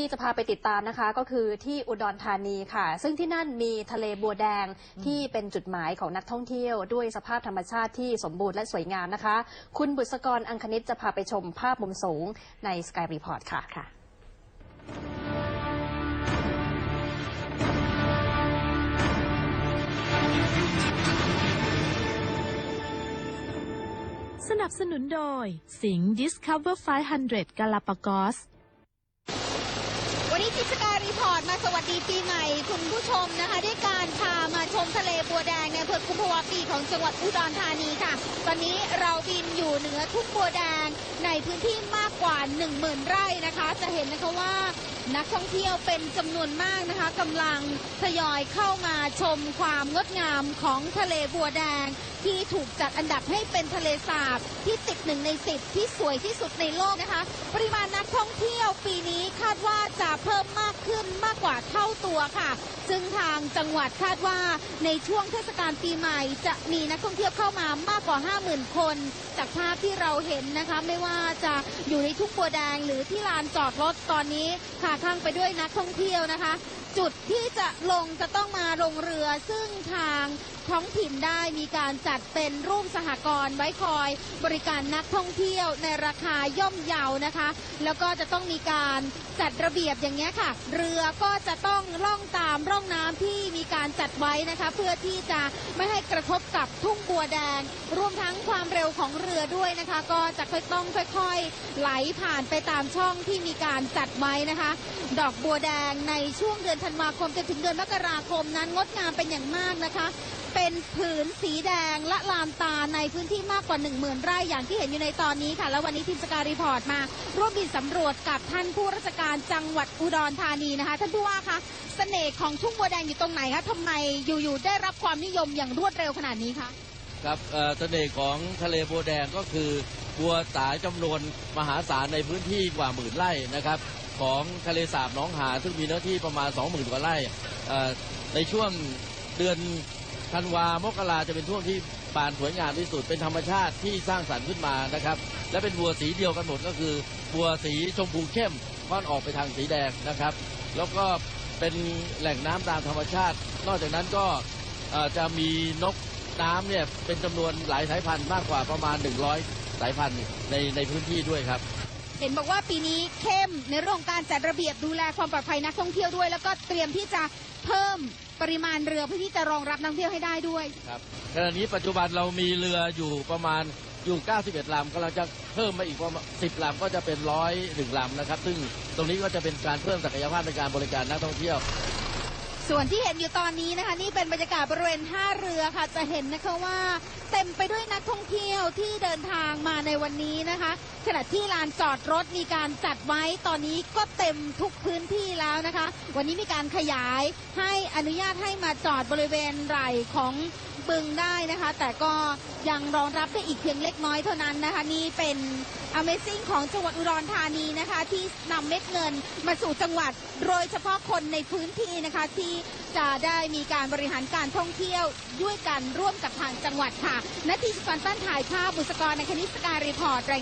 ที่จะพาไปติดตามนะคะก็คือที่อุดรธานีค่ะ ซึ่งที่นั่นมีทะเลบัวแดงที่เป็นจุดหมายของนักท่องเที่ยว ด้วยสภาพธรรมชาติที่สมบูรณ์และสวยงามนะคะ คุณบุษกรอังคณิตจะพาไปชมภาพมุมสูงใน Sky Report ค่ะค่ะสนับสนุนโดยสิง Discover 500 Galapagos วั นนี้จิตรการรีพอร์ตมาสวัสดีปีใหม่คุณผู้ชมนะคะ ด้วยการพามาชมทะเลบัวแดงในอำเภอกุมภาวะปีของจังหวัดอุดรธานีค่ะ ตอนนี้เราบินอยู่เหนือทุ่งบัวแดงในพื้นที่มากกว่า 1 0,000 ไร่นะคะ จะเห็นนะคะว่า นักท่องเที่ยวเป็นจำนวนมากนะคะกำลังทยอยเข้ามาชมความงดงามของทะเลบัวแดง ที่ถูกจัดอันดับให้เป็นทะเลสาบที่ติดหนึ่งในสิบที่สวยที่สุดในโลกนะคะ ปริมาณนักท่องเที่ยวปีนี้คาดว่าจะเพิ่มมากขึ้นมากกว่าเท่าตัวค่ะ ซึ่งทางจังหวัดคาดว่าในช่วงเทศกาลปีใหม่ จะมีนักท่องเที่ยวเข้ามามากกว่า 50,000 คน จากภาพที่เราเห็นนะคะ ไม่ว่าจะอยู่ในทุ่งบัวแดงหรือที่ลานจอดรถตอนนี้ค่ะข้างไปด้วยนักท่องเที่ยวนะคะจุดที่จะลงจะต้องมาลงเรือซึ่งทางท้องถิ่นได้มีการจัดเป็นรูปสหกรณ์ไว้คอย บริการนักท่องเที่ยวในราคาย่อมเยานะคะ แล้วก็จะต้องมีการจัดระเบียบอย่างนี้ยค่ะ เรือก็จะต้องล่องตามร่องน้ำที่มีการจัดไว้นะคะ เพื่อที่จะไม่ให้กระทบกับทุ่งบัวแดง รวมทั้งความเร็วของเรือด้วยนะคะ ก็จะค่อยต้องค่อย ๆ ไหลผ่านไปตามช่องที่มีการจัดไว้นะคะ ดอกบัวแดงในช่วงเดือนธันวาคมจนถึงเดือนมกราคมนั้นงดงามเป็นอย่างมากนะคะ เป็นผืนสีแดงละลานตาในพื้นที่มากกว่า 1 0,000 ไร่อย่างที่เห็นอยู่ในตอนนี้ค่ะ แล้ววันนี้ทีมสการีพอร์ตมา ร่วมบินสำรวจกับท่านผู้ราชการจังหวัดอุดรธานีนะคะ ท่านผู้ว่าคะเสน่ห์ของทุ่งบัวแดงอยู่ตรงไหนคะทำไมอยู่ๆได้รับความนิยมอย่างรวดเร็วขนาดนี้คะ ครับเอ่อเสน่ห์ของทะเลบัวแดงก็คือ บัวสายจำนวนมหาศาลในพื้นที่กว่าหมื่นไร่นะครับ ของทะเลสาบหนองหาซึ่งมีเนื้อที่ประมาณ 20,000 กว่าไร่ในช่วงเดือนธันวามกราจะเป็นช่วงที่บานสวยงามที่สุดเป็นธรรมชาติที่สร้างสรรค์ขึ้นมานะครับ และเป็นบัวสีเดียวกันหมดก็คือบัวสีชมพูเข้มค่อนออกไปทางสีแดงนะครับ แล้วก็เป็นแหล่งน้ำตามธรรมชาติ นอกจากนั้นก็จะมีนกน้ำเนี่ยเป็นจำนวนหลายสายพันธุ์มากกว่าประมาณ 100 สายพันธุ์ในในพื้นที่ด้วยครับ เห็นบอกว่าปีนี้เข้มในเรื่องของการจัดระเบียบดูแลความปลอดภัยนักท่องเที่ยวด้วย แล้วก็เตรียมที่จะเพิ่มปริมาณเรือเพื่อที่จะรองรับนักท่องเที่ยวให้ได้ด้วยครับขณะนี้ปัจจุบันเรามีเรืออยู่ประมาณอยู่ 91 ลำกำลังจะเพิ่มมาอีกประมาณ10 ลำก็จะเป็นร้อยหนึ่งลำนะครับ ซึ่งตรงนี้ก็จะเป็นการเพิ่มศักยภาพในการบริการนักท่องเที่ยว ส่วนที่เห็นอยู่ตอนนี้นะคะ นี่เป็นบรรยากาศบริเวณท่าเรือค่ะ จะเห็นนะคะว่า เต็มไปด้วยนักท่องเที่ยวที่เดินทางมาในวันนี้นะคะ ขณะที่ลานจอดรถมีการจัดไว้ตอนนี้ก็เต็มทุกพื้นที่แล้วนะคะ วันนี้มีการขยายให้อนุญาตให้มาจอดบริเวณไหล่ของบึงได้นะคะ แต่ก็ยังรองรับได้อีกเพียงเล็กน้อยเท่านั้นนะคะ นี่เป็น Amazing ของจังหวัดอุดรธานีนะคะ ที่นำเม็ดเงินมาสู่จังหวัดโดยเฉพาะคนในพื้นที่นะคะที่ จะได้มีการบริหารการท่องเที่ยวด้วยกันร่วมกับทางจังหวัดค่ะนาทีสกรปั้นถ่ายภาพบุษกรในคณิตสการรีพอร์ตรายงาน